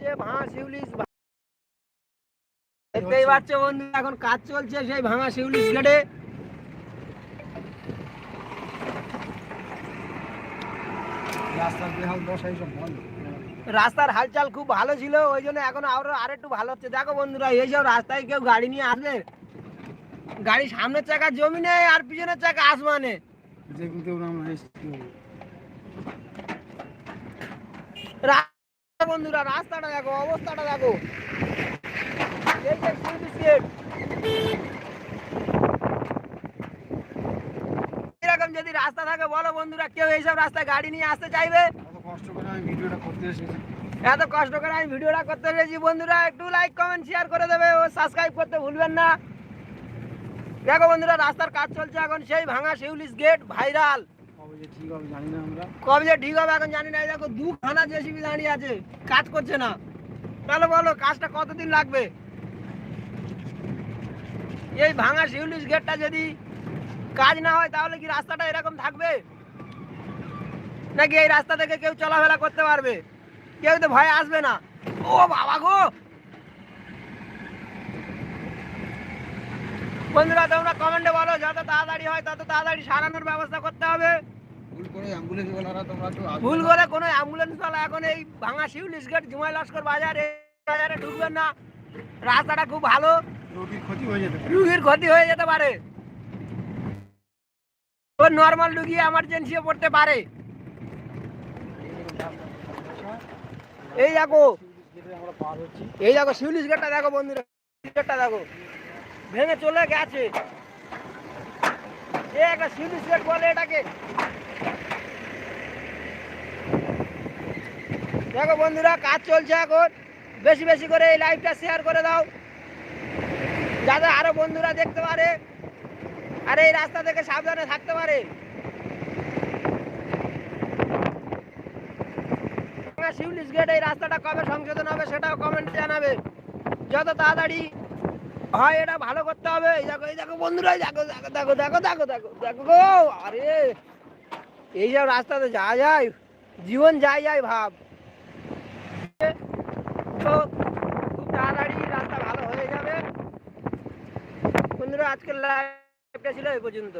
যে ভাঙা শিউলিশ দেখতেই পাচ্ছ বন্ধু এখন কাজ চলছে সেই ভাঙা শিউলিশ গেটে রাস্তার হালচাল খুব ভালো ছিল ওই জন্য এখন আরও আর একটু ভালো হচ্ছে। দেখো বন্ধুরা এইসব রাস্তায় কেউ গাড়ি নিয়ে আসবে? গাড়ি সামনের চাকা জমি নেই আর পিছনের চাকা আসমানে রাস্তা বন্ধুরা রাস্তাটা দেখো অবস্থাটা দেখো। এই যে এরকম যদি রাস্তা থাকে বলো বন্ধুরা কেউ এইসব রাস্তায় গাড়ি নিয়ে আসতে চাইবে? কত কষ্ট করে আমি ভিডিওটা করতে এসেছি। এত কষ্ট করে আমি ভিডিওটা করতে পেরেছি বন্ধুরা একটু লাইক কমেন্ট শেয়ার করে দেবে ও সাবস্ক্রাইব করতে ভুলবেন না। দেখো বন্ধুরা রাস্তার কাজ চলছে এখন সেই ভাঙা শিউলিশ গেট ভাইরাল কবে যে ঠিক হবে এখন জানি না। দেখো দু জেসিবি দাঁড়িয়ে আছে, কাজ করছে না। তাহলে বলো, কাজটা কতদিন লাগবে? এই ভাঙা শিউলিস গেটটা যদি কাজ না হয়, তাহলে কি রাস্তাটা এরকম থাকবে? নাকি এই রাস্তা থেকে কেউ চলাফেরা করতে পারবে? কেউ তো ভয় আসবে না। ও বাবা গো! বন্ধুরা, তোমরা কমেন্টে বলো, যত তাড়াতাড়ি হয় তত তাড়াতাড়ি সারানোর ব্যবস্থা করতে হবে। ভুল করে কোনো অ্যাম্বুলেন্স বালা এখন এই ভাঙা শিউলিস গেট জুমাই লস্কর বাজারে বাজারে ঢুকবেন না। রাস্তাটা খুব ভালো। রোগীর ক্ষতি হয়ে যেতে রুগীর ক্ষতি হয়ে যেতে পারে। ওর নর্মাল রুগী এমার্জেন্সিও পড়তে পারে। এই দেখো। এই দেখো শিউলিস গেটটা দেখো বন্ধুরা। গেটটা দেখো। ভেঙে চলে গেছে। এ একটা শিউলিস গেট বলে এটাকে। দেখো বন্ধুরা, কাজ চলছে এখন। বেশি বেশি করে এই লাইভটা শেয়ার করে দাও। যাতে আরও বন্ধুরা দেখতে পারে আর এই রাস্তা থেকে সাবধানে থাকতে পারে। শিউলিস গেট এই রাস্তাটা কবে সংশোধন হবে সেটাও কমেন্টে জানাবে। যত তাড়াতাড়ি হয় এটা ভালো করতে হবে। এই দেখো এই দেখো বন্ধুরা দেখো দেখো দেখো দেখো দেখো দেখো দেখো গো, আরে এইসব রাস্তাতে যাওয়া যায়, জীবন যাই যায় ভাব। তো তাড়াতাড়ি রাস্তা ভালো হয়ে যাবে। আজকের লাইভটা ছিল এই পর্যন্ত।